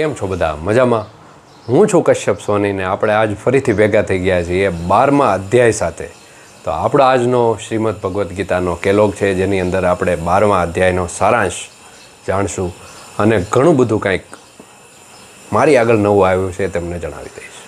કેમ છો બધા? મજામાં? હું છું કશ્યપ સોનીને આપણે આજ ફરીથી ભેગા થઈ ગયા છીએ બારમા અધ્યાય સાથે. તો આપણો આજનો શ્રીમદ ભગવદ્ ગીતાનો કેલોગ છે, જેની અંદર આપણે બારમા અધ્યાયનો સારાંશ જાણશું અને ઘણું બધું કાંઈક મારી આગળ નવું આવ્યું છે તમને જણાવી દઈશ.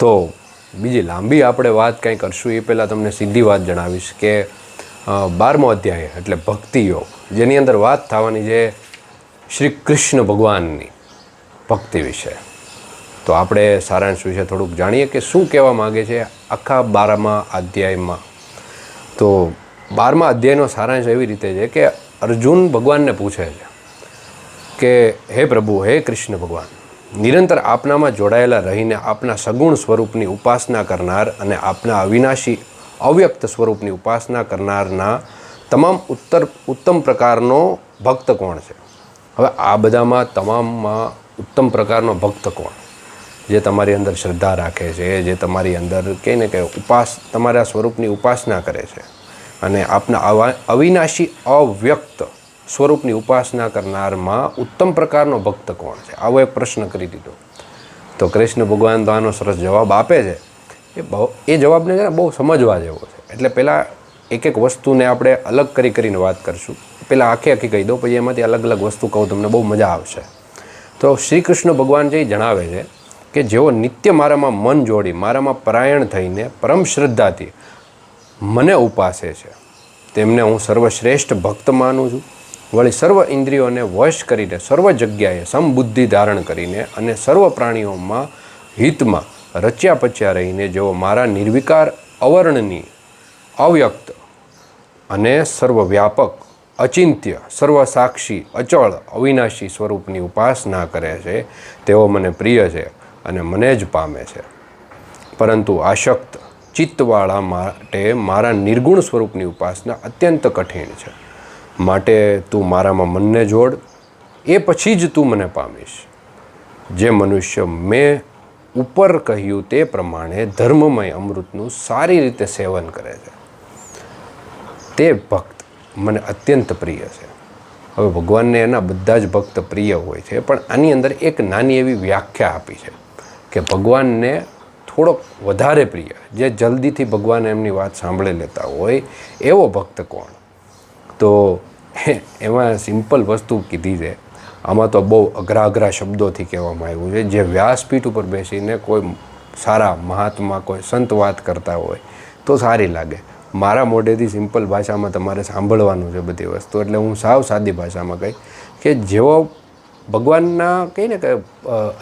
તો બીજી લાંબી આપણે વાત કાંઈ કરશું એ પહેલાં તમને સીધી વાત જણાવીશ કે બારમો અધ્યાય એટલે ભક્તિ યોગ જેની અંદર વાત થવાની છે શ્રી કૃષ્ણ ભગવાનની. ભક્તિ વિશે. તો આપણે સારાંશ વિશે થોડુંક જાણીએ કે શું કહેવા માગે છે આખા બારમા અધ્યાયમાં? તો બારમા અધ્યાયનો સારાંશ એવી રીતે છે કે અર્જુન ભગવાનને પૂછે છે કે, હે પ્રભુ, હે કૃષ્ણ ભગવાન, નિરંતર આપનામાં જોડાયેલા રહીને આપના સગુણ સ્વરૂપની ઉપાસના કરનાર અને આપના અવિનાશી અવ્યક્ત સ્વરૂપની ઉપાસના કરનારના તમામ ઉત્તર, ઉત્તમ પ્રકારનો ભક્ત કોણ છે? હવે આ બધામાં તમામમાં ઉત્તમ પ્રકારનો ભક્ત કોણ? જે તમારી અંદર શ્રદ્ધા રાખે છે, જે તમારી અંદર કહે ને કે ઉપાસ, તમારા સ્વરૂપની ઉપાસના કરે છે. અને આપના અવા, અવિનાશી અવ્યક્ત સ્વરૂપની ઉપાસના કરનારમાં ઉત્તમ પ્રકારનો ભક્ત કોણ છે? આવો એક પ્રશ્ન કરી દીધો. તો કૃષ્ણ ભગવાન તો આનો સરસ જવાબ આપે છે. એ બહુ, એ જવાબને છે ને બહુ સમજવા જેવો છે. એટલે પહેલાં એક એક વસ્તુને આપણે અલગ કરી કરીને વાત કરશું. પહેલાં આખે આખી કહી દઉં, પછી એમાંથી અલગ અલગ વસ્તુ કહું, તમને બહુ મજા આવશે. તો શ્રી કૃષ્ણ ભગવાન જે જણાવે છે કે જેઓ નિત્ય મારામાં મન જોડી, મારામાં પરાયણ થઈને પરમ શ્રદ્ધાથી મને ઉપાસે છે, તેમને હું સર્વશ્રેષ્ઠ ભક્ત માનું છું. વળી સર્વ ઇન્દ્રિયોને વશ કરીને, સર્વ જગ્યાએ સમબુદ્ધિ ધારણ કરીને અને સર્વ પ્રાણીઓમાં હિતમાં રચ્યા પચ્યા રહીને જેઓ મારા નિર્વિકાર અવર્ણની અવ્યક્ત અને સર્વવ્યાપક અચિંત્ય, સર્વસાક્ષી, અચળ, અવિનાશી સ્વરૂપની ઉપાસના કરે છે. તેઓ મને પ્રિય છે અને મને જ પામે છે. પરંતુ આશક્ત, ચિત્તવાળા માટે મારા નિર્ગુણ સ્વરૂપની ઉપાસના અત્યંત કઠિન છે. માટે તું મારામાં મનને જોડ, એ પછી જ તું મને પામીશ. જે મનુષ્ય મેં ઉપર કહ્યું તે પ્રમાણે ધર્મમય અમૃતનું સારી રીતે સેવન કરે છે. તે ભક્ત મને અત્યંત પ્રિય છે. હવે ભગવાનને એના બધા જ ભક્ત પ્રિય હોય છે, પણ આની અંદર એક નાની એવી વ્યાખ્યા આપી છે કે ભગવાનને થોડોક વધારે પ્રિય, જે જલ્દીથી ભગવાન એમની વાત સાંભળી લેતા હોય, એવો ભક્ત કોણ? તો એમાં સિમ્પલ વસ્તુ કીધી છે. આમાં તો બહુ અઘરા અઘરા શબ્દોથી કહેવામાં આવ્યું છે. જે વ્યાસપીઠ ઉપર બેસીને કોઈ સારા મહાત્મા, કોઈ સંત વાત કરતા હોય, તો સારી લાગે. મારા મોઢેથી સિમ્પલ ભાષામાં તમારે સાંભળવાનું છે બધી વસ્તુ. એટલે હું સાવ સાદી ભાષામાં કહી કે જેવો ભગવાનના કહીને કે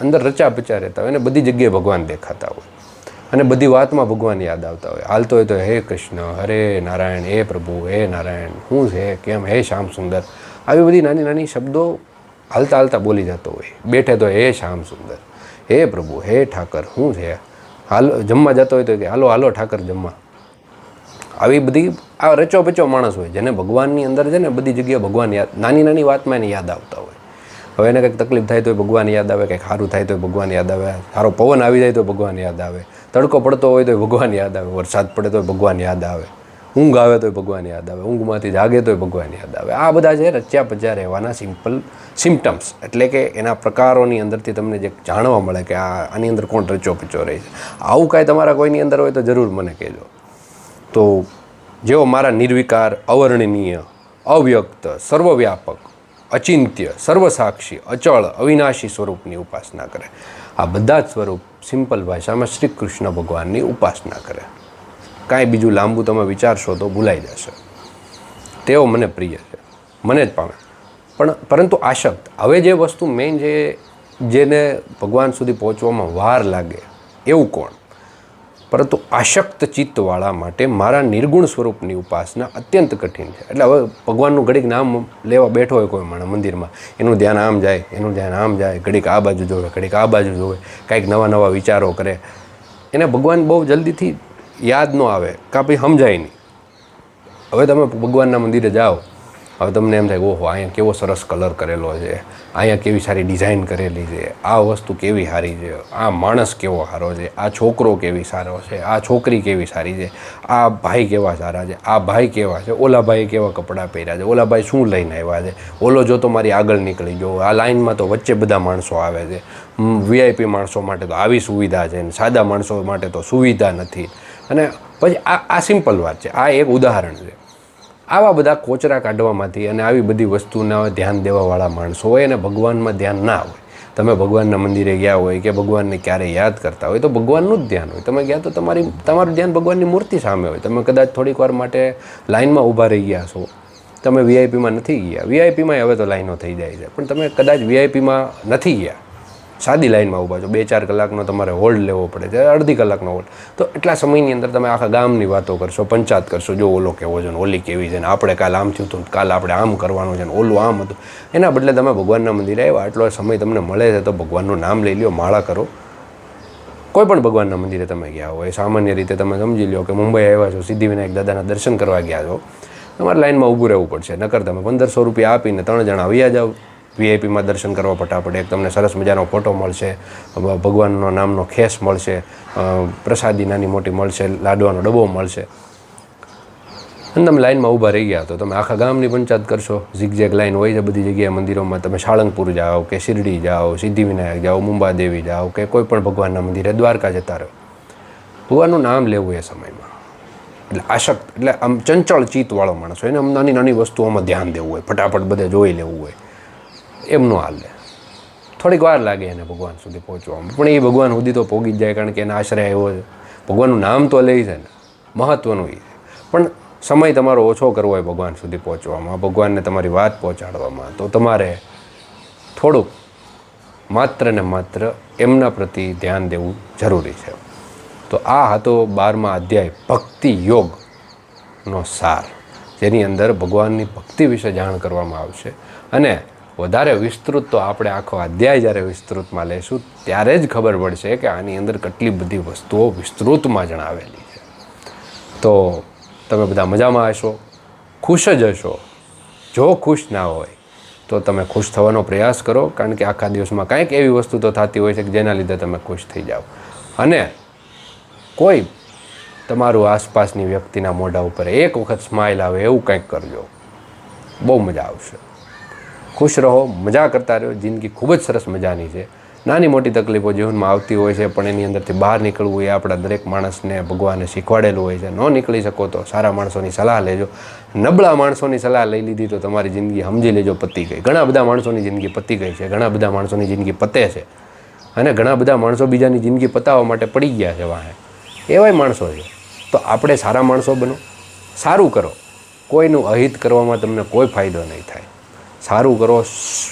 અંદર રચા પચા રહેતા હોય અને બધી જગ્યાએ ભગવાન દેખાતા હોય. અને બધી વાતમાં ભગવાન યાદ આવતા હોય. હાલતો હોય તો હે કૃષ્ણ, હરે નારાયણ, હે પ્રભુ, હે નારાયણ, હું છે, કેમ, હે શ્યામ સુંદર. આવી બધી નાની નાની શબ્દો હાલતા હાલતા બોલી જતો હોય. બેઠે તો હે શ્યામ સુંદર, હે પ્રભુ, હે ઠાકર, હું છે. હાલ જમવા જતો હોય તો કે, હાલો હાલો, ઠાકર, જમવા. આવી બધી આ રચો પચો માણસ હોય, જેને ભગવાનની અંદર છે ને બધી જગ્યાએ ભગવાન યાદ, નાની નાની વાતમાં એને યાદ આવતા હોય. હવે એને કંઈક તકલીફ થાય તો ભગવાન યાદ આવે, કંઈક સારું થાય તો ભગવાન યાદ આવે, સારો પવન આવી જાય તો ભગવાન યાદ આવે, તડકો પડતો હોય તો ભગવાન યાદ આવે, વરસાદ પડે તો ભગવાન યાદ આવે, ઊંઘ આવે તો ભગવાન યાદ આવે, ઊંઘમાંથી જાગે તો ભગવાન યાદ આવે. આ બધા છે રચ્યા પચ્યા રહેવાના સિમ્પલ સિમ્ટમ્સ એટલે કે એના પ્રકારોની અંદરથી તમને જે જાણવા મળે કે આ, આની અંદર કોણ રચો પચો રહે છે. આવું કાંઈ તમારા કોઈની અંદર હોય તો જરૂર મને કહેજો. તો જેઓ મારા નિર્વિકાર, અવર્ણનીય, અવ્યક્ત, સર્વવ્યાપક, અચિંત્ય, સર્વસાક્ષી, અચળ, અવિનાશી સ્વરૂપની ઉપાસના કરે. આ બધા જ સ્વરૂપ સિમ્પલ ભાષામાં શ્રી કૃષ્ણ ભગવાનની ઉપાસના કરે. કાંઈ બીજું લાંબુ તમે વિચારશો તો ભૂલાઈ જશે. તેઓ મને પ્રિય છે. મને જ પામે. પણ પરંતુ આશક્ત, હવે જે વસ્તુ મેઇન જે, જેને ભગવાન સુધી પહોંચવામાં વાર લાગે, એવું કોણ? પરંતુ આશક્ત ચિત્તવાળા માટે મારા નિર્ગુણ સ્વરૂપની ઉપાસના અત્યંત કઠિન છે. એટલે હવે ભગવાનનું ઘડીક નામ લેવા બેઠો હોય કોઈ માણસ મંદિરમાં, એનું ધ્યાન આમ જાય, એનું ધ્યાન આમ જાય, ઘડીક આ બાજુ જોવે, ઘડીક આ બાજુ જોવે, કાંઈક નવા નવા વિચારો કરે. એને ભગવાન બહુ જલ્દીથી યાદ ન આવે, કાં પછી સમજાય નહીં. હવે તમે ભગવાનના મંદિરે જાઓ હવે તમને એમ થાય ઓહો, અહીંયા કેવો સરસ કલર કરેલો છે, અહીંયા કેવી સારી ડિઝાઇન કરેલી છે, આ વસ્તુ કેવી સારી છે, આ માણસ કેવો સારો છે, આ છોકરો કેવી સારો છે, આ છોકરી કેવી સારી છે, આ ભાઈ કેવા સારા છે, આ ભાઈ કેવા છે, ઓલા ભાઈ કેવા કપડાં પહેર્યા છે, ઓલા ભાઈ શું લઈને આવ્યા છે, ઓલો જો તો મારી આગળ નીકળી ગયો, આ લાઇનમાં તો વચ્ચે બધા માણસો આવે છે વીઆઈપી માણસો માટે તો આવી સુવિધા છે ને સાદા માણસો માટે તો સુવિધા નથી. અને પછી આ આ સિમ્પલ વાત છે, આ એક ઉદાહરણ છે. આવા બધા કોચરા કાઢવામાંથી અને આવી બધી વસ્તુના ધ્યાન દેવાવાળા માણસો હોય અને ભગવાનમાં ધ્યાન ના હોય, તમે ભગવાનના મંદિરે ગયા હોય કે ભગવાનને ક્યારે યાદ કરતા હોય, તો ભગવાનનું જ ધ્યાન હોય. તમે ગયા તો તમારી, તમારું ધ્યાન ભગવાનની મૂર્તિ સામે હોય. તમે કદાચ થોડીક વાર માટે લાઇનમાં ઊભા રહી ગયા છો તમે વીઆઈપીમાં નથી ગયા. વીઆઈપીમાં હવે તો લાઈનો થઈ જાય છે. પણ તમે કદાચ વીઆઈપીમાં નથી ગયા. સાદી લાઇનમાં ઊભા છો. બે ચાર કલાકનો તમારે હોલ્ડ લેવો પડે છે, અડધી કલાકનો હોલ્ડ. તો એટલા સમયની અંદર તમે આખા ગામની વાતો કરશો, પંચાયત કરશો, જો ઓલો કેવો છે ને, ઓલી કેવી છે ને, આપણે કાલ આમ થયું હતું કાલ આપણે આમ કરવાનું છે ને, ઓલું આમ હતું. એના બદલે તમે ભગવાનના મંદિરે આવ્યા, આટલો સમય તમને મળે છે તો ભગવાનનું નામ લઈ લ્યો, માળા કરો. કોઈ પણ ભગવાનના મંદિરે તમે ગયા હોય, સામાન્ય રીતે તમે સમજી લો કે મુંબઈ આવ્યા છો, સિદ્ધિવિનાયક દાદાના દર્શન કરવા ગયા છો, તમારે લાઇનમાં ઊભું રહેવું પડશે. નકર તમે પંદરસો રૂપિયા આપીને ત્રણ જણા વૈયા જાઓ. વીઆઈપીમાં દર્શન કરવા ફટાફટ. એક તમને સરસ મજાનો ફોટો મળશે. ભગવાનનો નામનો ખેસ મળશે. પ્રસાદી નાની મોટી મળશે. લાડવાનો ડબ્બો મળશે. અને તમે લાઇનમાં ઊભા રહી ગયા તો તમે આખા ગામની પંચાયત કરશો. ઝીગઝેગ લાઇન હોય છે બધી જગ્યાએ મંદિરોમાં. તમે સાળંગપુર જાઓ કે શિરડી જાઓ, સિદ્ધિવિનાયક જાઓ, મુંબાદેવી જાઓ કે કોઈ પણ ભગવાનના મંદિરે દ્વારકા જતા રહો. ભગવાનનું નામ લેવું એ સમયમાં. એટલે આશક્ત, એટલે આમ ચંચળ ચિત્તવાળો માણસ હોય એને આમ નાની નાની વસ્તુઓમાં ધ્યાન દેવું હોય. ફટાફટ બધે જોઈ લેવું હોય. એમનું હાલે થોડીક વાર લાગે એને ભગવાન સુધી પહોંચવામાં. પણ એ ભગવાન સુધી તો પહોંચી જાય કારણ કે એના આશ્રય આવ્યો છે. ભગવાનનું નામ તો લે છે ને. મહત્ત્વનું એ પણ સમય તમારો ઓછો કરવો હોય ભગવાન સુધી પહોંચવામાં. ભગવાનને તમારી વાત પહોંચાડવામાં. તો તમારે થોડુંક માત્ર ને માત્ર એમના પ્રતિ ધ્યાન દેવું જરૂરી છે. તો આ હતો બારમા અધ્યાય ભક્તિ યોગનો સાર. જેની અંદર ભગવાનની ભક્તિ વિશે જાણ કરવામાં આવશે. અને વધારે વિસ્તૃત તો આપણે આખો અધ્યાય જ્યારે વિસ્તૃતમાં લેશું, ત્યારે જ ખબર પડશે કે આની અંદર કેટલી બધી વસ્તુઓ વિસ્તૃતમાં જણાવેલી છે. તો તમે બધા મજામાં હશો? ખુશ જ હશો? જો ખુશ ના હોય, તો તમે ખુશ થવાનો પ્રયાસ કરો, કારણ કે આખા દિવસમાં કાંઈક એવી વસ્તુ તો થતી હોય છે કે જેના લીધે તમે ખુશ થઈ જાઓ. અને કોઈ તમારું આસપાસની વ્યક્તિના મોઢા ઉપર એક વખત સ્માઇલ આવે એવું કંઈક કરજો. બહુ મજા આવશે. ખુશ રહો, મજા કરતા રહો જિંદગી ખૂબ જ સરસ મજાની છે. નાની મોટી તકલીફો જીવનમાં આવતી હોય છે, પણ એની અંદરથી બહાર નીકળવું એ આપણા દરેક માણસને, ભગવાને શીખવાડેલું હોય છે. ન નીકળી શકો તો સારા માણસોની સલાહ લેજો. નબળા માણસોની સલાહ લઈ લીધી તો તમારી જિંદગી સમજી લેજો પતી ગઈ. ઘણા બધા માણસોની જિંદગી પતી ગઈ છે. ઘણા બધા માણસોની જિંદગી પતે છે. અને ઘણા બધા માણસો બીજાની જિંદગી પતાવવા માટે પડી ગયા છે વાહે. એવાય માણસો છે. તો આપણે સારા માણસો બનો. સારું કરો. કોઈનું અહિત કરવામાં તમને કોઈ ફાયદો નહીં થાય. સારું કરો,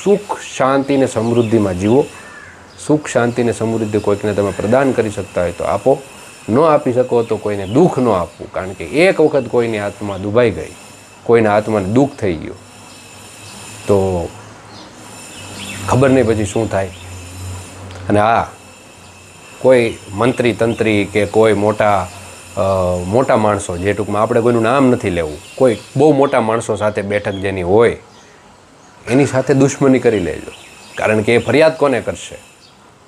સુખ, શાંતિ ને સમૃદ્ધિમાં જીવો. સુખ, શાંતિ ને સમૃદ્ધિ કોઈકને તમે પ્રદાન કરી શકતા હોય તો આપો. ન આપી શકો તો કોઈને દુઃખ ન આપવું, કારણ કે એક વખત કોઈની આત્મા દુભાઈ ગઈ, કોઈના આત્માને દુઃખ થઈ ગયું. તો ખબર નહીં પછી શું થાય. અને આ કોઈ મંત્રી, તંત્રી કે કોઈ મોટા મોટા માણસો, જે ટૂંકમાં આપણે કોઈનું નામ નથી લેવું, કોઈ બહુ મોટા માણસો સાથે બેઠક જેની હોય એની સાથે દુશ્મની કરી લેજો. કારણ કે એ ફરિયાદ કોને કરશે?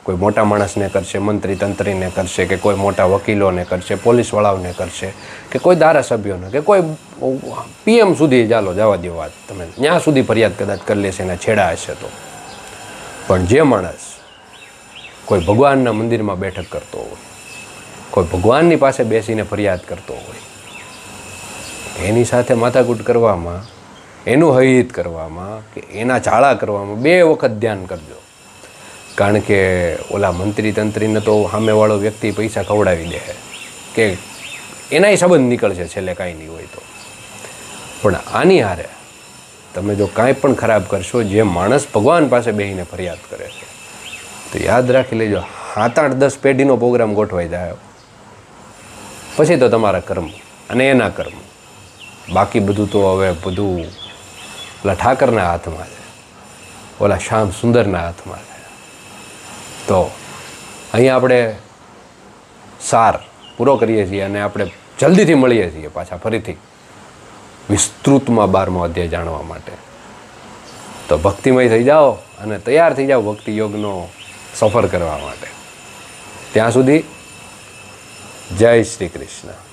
કોઈ મોટા માણસને કરશે મંત્રી તંત્રીને કરશે કે કોઈ મોટા વકીલોને કરશે, પોલીસવાળાઓને કરશે કે કોઈ ધારાસભ્યોને કે કોઈ પીએમ સુધી ચાલો, જવા દો વાત તમે. ત્યાં સુધી ફરિયાદ કદાચ કરી લેશે એના છેડા હશે તો. પણ જે માણસ કોઈ ભગવાનના મંદિરમાં બેઠક કરતો હોય, કોઈ ભગવાનની પાસે બેસીને ફરિયાદ કરતો હોય, એની સાથે માથાકૂટ કરવામાં એનું હૈત કરવામાં કે એના ચાળા કરવામાં બે વખત ધ્યાન કરજો. કારણ કે ઓલા મંત્રી તંત્રીને તો સામેવાળો વ્યક્તિ પૈસા ખવડાવી દે કે એનાય સંબંધ નીકળશે છેલ્લે કાંઈ નહીં હોય તો. પણ આની હારે તમે જો કાંઈ પણ ખરાબ કરશો, જે માણસ ભગવાન પાસે બેસીને ફરિયાદ કરે છે, તો યાદ રાખી લેજો સાત આઠ દસ પેઢીનો પ્રોગ્રામ ગોઠવાઈ જાય. પછી તો તમારા કર્મ અને એના કર્મ. બાકી બધું તો હવે બધું ઓલા ઠાકરના હાથમાં છે. ઓલા શ્યામ સુંદરના હાથમાં છે. તો અહીંયા આપણે સાર પૂરો કરીએ છીએ અને આપણે જલ્દીથી મળીએ છીએ પાછા ફરીથી વિસ્તૃતમાં બારમો અધ્યાય જાણવા માટે. તો ભક્તિમય થઈ જાઓ અને તૈયાર થઈ જાઓ ભક્તિ યોગનો સફર કરવા માટે. ત્યાં સુધી જય શ્રી કૃષ્ણ.